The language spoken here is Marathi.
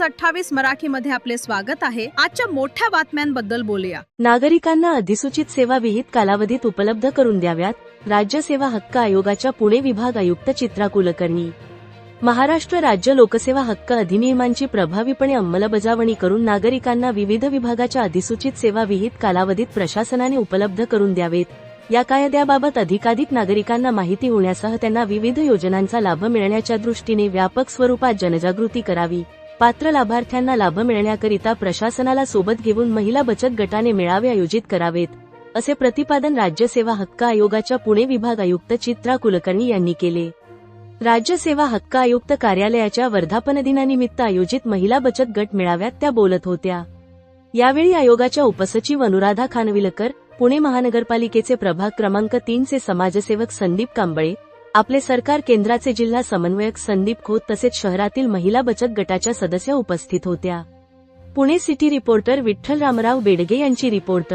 न्यूज अठ्ठावीस मराठी मध्ये आपले स्वागत आहे. आजच्या मोठ्या बातम्यांबद्दल बोलूया. नागरिकांना अधिसूचित सेवा विहित कालावधीत उपलब्ध करून द्याव्यात राज्य सेवा हक्क आयोगाच्या पुणे विभाग आयुक्त चित्रा कुलकर्णी. महाराष्ट्र राज्य लोकसेवा हक्क अधिनियमांची प्रभावीपणे अंमलबजावणी करून नागरिकांना विविध विभागाच्या अधिसूचित सेवा विहित कालावधीत प्रशासनाने उपलब्ध करून द्यावेत. या कायद्याबाबत अधिकाधिक नागरिकांना माहिती होण्यासह त्यांना विविध योजनांचा लाभ मिळण्याच्या दृष्टीने व्यापक स्वरूपात जनजागृती करावी. पात्र लाभार्थ्यांना लाभ मिळण्याकरिता प्रशासनाला सोबत घेऊन महिला बचत गटाने मेळावे आयोजित करावेत असे प्रतिपादन राज्य सेवा हक्क आयोगाच्या पुणे विभाग आयुक्त चित्रा कुलकर्णी यांनी केले. राज्य सेवा हक्क आयुक्त कार्यालयाच्या वर्धापन दिनानिमित्त आयोजित महिला बचत गट मेळाव्यात त्या बोलत होत्या. यावेळी आयोगाच्या उपसचिव अनुराधा खानविलकर पुणे महानगरपालिकेचे प्रभाग क्रमांक तीनचे समाजसेवक संदीप कांबळे आपले सरकार केंद्राचे जिल्हा समन्वयक संदीप खोत तसेच शहरातील महिला बचत गटाच्या सदस्या उपस्थित होत्या. पुणे सिटी रिपोर्टर विठ्ठल रामराव बेडगे यांची रिपोर्ट